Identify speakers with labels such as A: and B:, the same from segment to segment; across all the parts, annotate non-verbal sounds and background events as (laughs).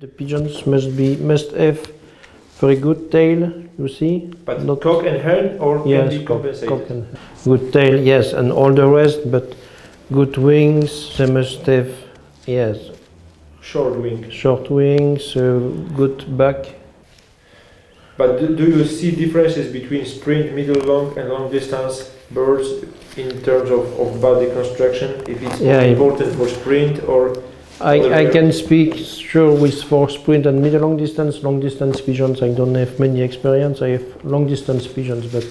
A: The pigeons must be must have very good tail. You see?
B: But
A: Not-
B: cock and hen or can
A: yes,
B: be
A: cock,
B: compensated?
A: cock and good tail. Yes, and all the rest, but good wings. They must have yes,
B: Short wing.
A: short wings, uh, good back.
B: But do, do you see differences between sprint, middle long and long distance birds in terms of, of body construction? If it's
A: Yeah,
B: important for sprint or
A: I, I can speak sure with for sprint and middle long distance. Long distance pigeons, I don't have many experience. I have long distance pigeons, but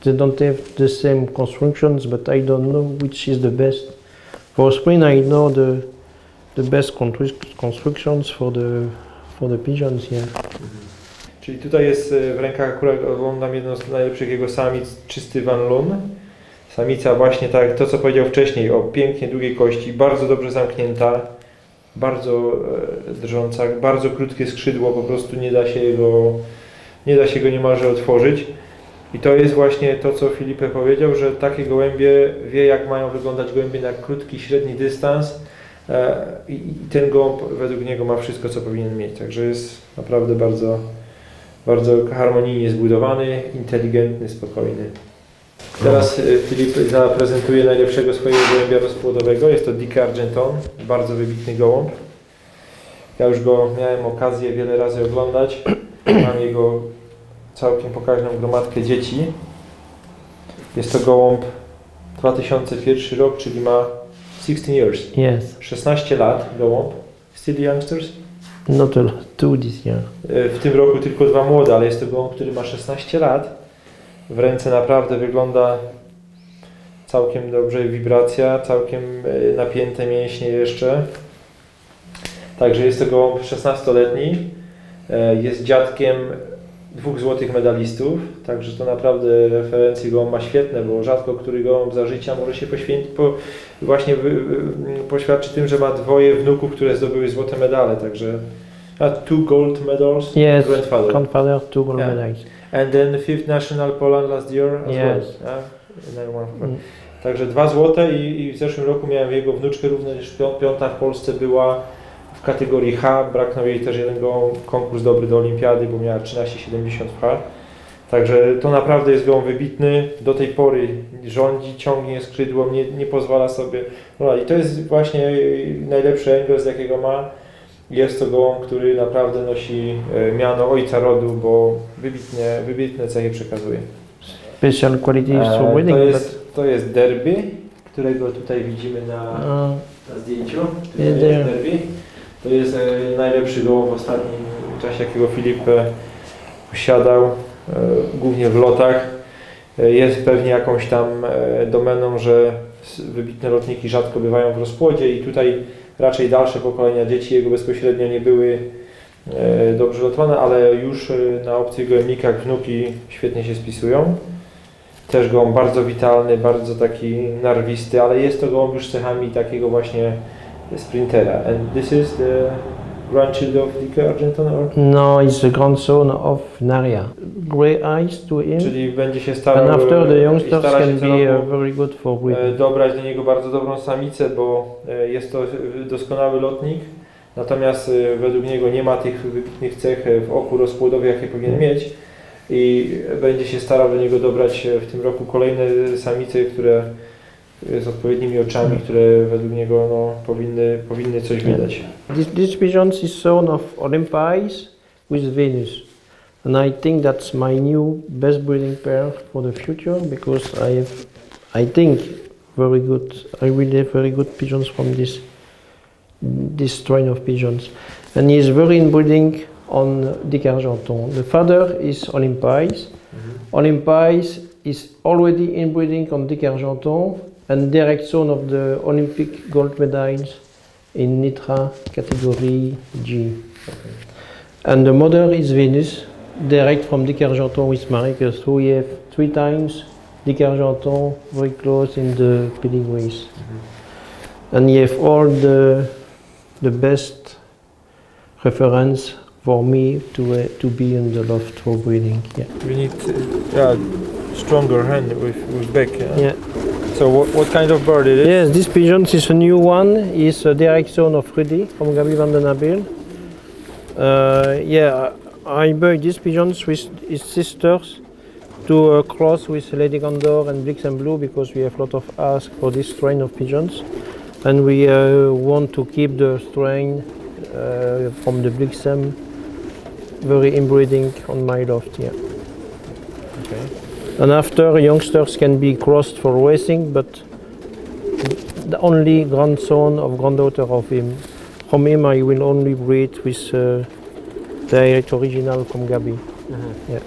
A: they don't have the same constructions. But I don't know which is the best. For sprint, I know the the best constru- constructions for the for the pigeons here.
B: Czyli tutaj jest e, w rękach akurat oglądam jedną z najlepszych jego samic, czysty Van Loon. Samica właśnie tak, to co powiedział wcześniej, o pięknie długiej kości, bardzo dobrze zamknięta, bardzo e, drżąca, bardzo krótkie skrzydło, po prostu nie da się go, nie da się go niemalże otworzyć. I to jest właśnie to, co Filipe powiedział, że takie gołębie wie, jak mają wyglądać gołębie na krótki, średni dystans. e, i ten gołąb według niego ma wszystko, co powinien mieć. Także jest naprawdę bardzo, bardzo harmonijnie zbudowany, inteligentny, spokojny. Teraz y, Filip zaprezentuje najlepszego swojego gołębia rozpłodowego. Jest to Dick Argenton, bardzo wybitny gołąb. Ja już go miałem okazję wiele razy oglądać. (clears throat) Mam jego całkiem pokaźną gromadkę dzieci. Jest to gołąb 2001 rok, czyli ma 16 years.
A: Yes,
B: 16 lat gołąb. Still youngsters?
A: not a lot. Two this year.
B: W tym roku tylko dwa młode, ale jest to gołąb, który ma 16 lat. W ręce naprawdę wygląda całkiem dobrze, wibracja, całkiem e, napięte mięśnie jeszcze. Także jest to gołąb 16-letni. E, Jest dziadkiem dwóch złotych medalistów, także to naprawdę referencje gołąb ma świetne, bo rzadko który gołąb za życia może się poświęcić, po, właśnie poświadczy tym, że ma dwoje wnuków, które zdobyły złote medale, także a two gold medals,
A: Yes,
B: grandfather.
A: grandfather, two gold
B: Yeah.
A: medals.
B: And then fifth national Poland last year as
A: Yes.
B: well. Yeah? One
A: Mm.
B: Także dwa złote i, i w zeszłym roku miałem jego wnuczkę również pią- piąta w Polsce była w kategorii H. Braknął jej też jeden gołąb, konkurs dobry do olimpiady, bo miała 13,70 w H. Także to naprawdę jest gołąb wybitny. Do tej pory rządzi, ciągnie skrzydło, nie, nie pozwala sobie. No i to jest właśnie najlepszy Engels, jakiego ma. Jest to gołąb, który naprawdę nosi e, miano ojca rodu, bo wybitnie, wybitne cechy przekazuje.
A: Special qualities for
B: to,
A: winning,
B: jest, to jest derby, którego tutaj widzimy na,
A: uh,
B: na zdjęciu. To
A: Jest
B: derby. To jest e, najlepszy gołąb w ostatnim czasie, jakiego Filip e, posiadał, głównie w lotach. Jest pewnie jakąś tam domeną, że wybitne lotniki rzadko bywają w rozpłodzie i tutaj raczej dalsze pokolenia dzieci jego bezpośrednio nie były e, dobrze lotowane, ale już e, na obcych gołębnikach wnuki świetnie się spisują. Też gołąb bardzo witalny, bardzo taki narwisty, ale jest to gołąb już cechami takiego właśnie sprintera. And this is the grandchild of Dick Argenton, or?
A: no, he's the grandson of Naria. Grey eyes to him,
B: Czyli będzie się starał
A: and after the
B: e,
A: youngsters can be uh, very good for
B: e,
A: breeding.
B: dobrać do niego bardzo dobrą samicę, bo e, jest to doskonały lotnik. Natomiast według niego nie ma tych wybitnych cech w oku rozpłodowych, jakie powinien mieć. I będzie się starał do niego dobrać w tym roku kolejne samice, które z odpowiednimi oczami, które według niego no, powinny, powinny coś wydać.
A: This, this pigeon is son of Olympus with Venus. And I think that's my new best breeding pair for the future because I have, I think, very good, I will have very good pigeons from this, this strain of pigeons. And he is very inbreeding on Dick Argenton. The father is Olympus. Olympus is already inbreeding on Dick Argenton and direct son of the Olympic gold medals in Nitra category G. And the mother is Venus, direct from Dick Argenton with Maricus, who we have three times Dick Argenton very close in the pedigrees. And you have all the, the best reference for me to, uh, to be in the loft for breeding. Yeah.
B: We need yeah, stronger hand with, with back.
A: yeah.
B: So what, what kind of bird it is?
A: Yes, this pigeon is a new one. It's a direct son of Rudy from Gabi van den Abel. Uh, yeah, I buy these pigeons with his sisters to uh, cross with Lady Gondor and Blix and Blue because we have a lot of ask for this strain of pigeons, and we uh, want to keep the strain uh, from the Blixen very inbreeding on my loft. Yeah.
B: Okay.
A: And after youngsters can be crossed for racing, but the only grandson of granddaughter of him. From him, I will only breed with uh, direct original from Gabi. Yeah.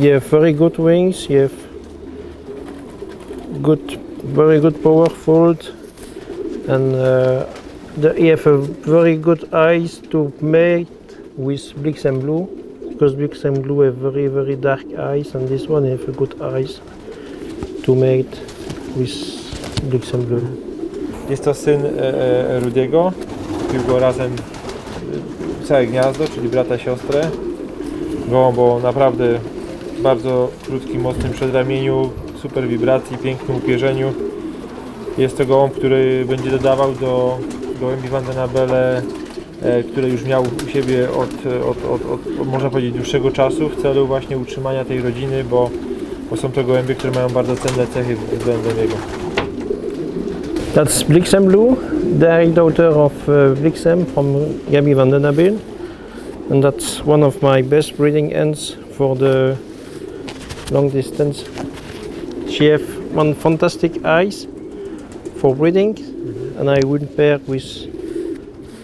A: You have very good wings. Have good, very good powerful, and uh, the, have a very good eyes to mate with Blix and Blue because Blix and Blue have very very dark eyes, and this one have good eyes to mate with Blix and Blue.
B: Jest to syn e, e, Rudiego. Kupił go razem e, całe gniazdo, czyli brata siostrę. Gołąb o naprawdę bardzo krótkim, mocnym przedramieniu, super wibracji, pięknym upierzeniu. Jest to gołąb, który będzie dodawał do gołębi Van den Abele, e, które już miał u siebie od, od, od, od, od można powiedzieć dłuższego czasu w celu właśnie utrzymania tej rodziny, bo, bo są to gołębie, które mają bardzo cenne cechy względem jego.
A: That's Blixen Blue, the daughter of uh, Blixen from Gabi van den Abel. And that's one of my best breeding ends for the long distance. She have one fantastic eyes for breeding, and I will pair with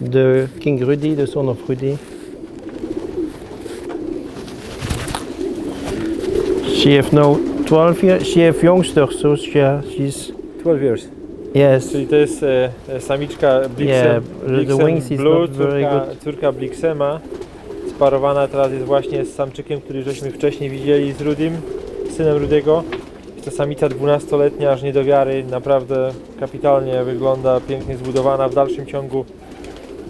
A: the King Rudy, the son of Rudy. She have now 12 years. She have youngsters, so she, she's
B: 12 years.
A: yes.
B: Czyli to jest e, e, samiczka Blixen,
A: Yeah, the
B: Blixen
A: wings is
B: Blue,
A: not very
B: córka,
A: good.
B: córka Blixema. Sparowana teraz jest właśnie z samczykiem, który żeśmy wcześniej widzieli z Rudim, synem Rudiego. Jest to samica 12-letnia, aż nie do wiary, naprawdę kapitalnie wygląda, pięknie zbudowana w dalszym ciągu.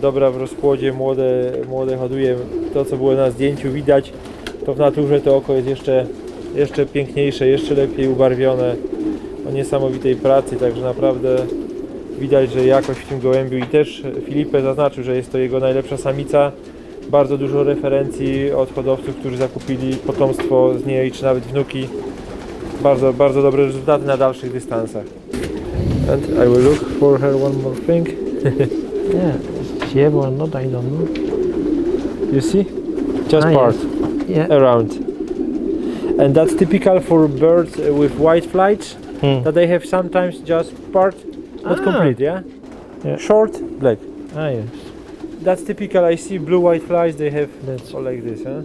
B: Dobra w rozpłodzie, młode, młode hoduje. To co było na zdjęciu widać, to w naturze to oko jest jeszcze, jeszcze piękniejsze, jeszcze lepiej ubarwione. O niesamowitej pracy, także naprawdę widać, że jakość w tym gołębiu i też Filipe zaznaczył, że jest to jego najlepsza samica. Bardzo dużo referencji od hodowców, którzy zakupili potomstwo z niej, czy nawet wnuki. Bardzo, bardzo dobre rezultaty na dalszych dystansach. And I will look for her one more thing. (laughs)
A: Yeah, have or not, I don't know.
B: You see? Just
A: Ah,
B: part
A: Yeah.
B: around. And that's typical for birds uh, with white flights
A: Hmm.
B: that they have sometimes just part, not
A: Ah.
B: complete, yeah?
A: Yeah.
B: Short, black.
A: Ah, yes.
B: That's typical. I see blue white flies. They have
A: That's
B: all like this, huh?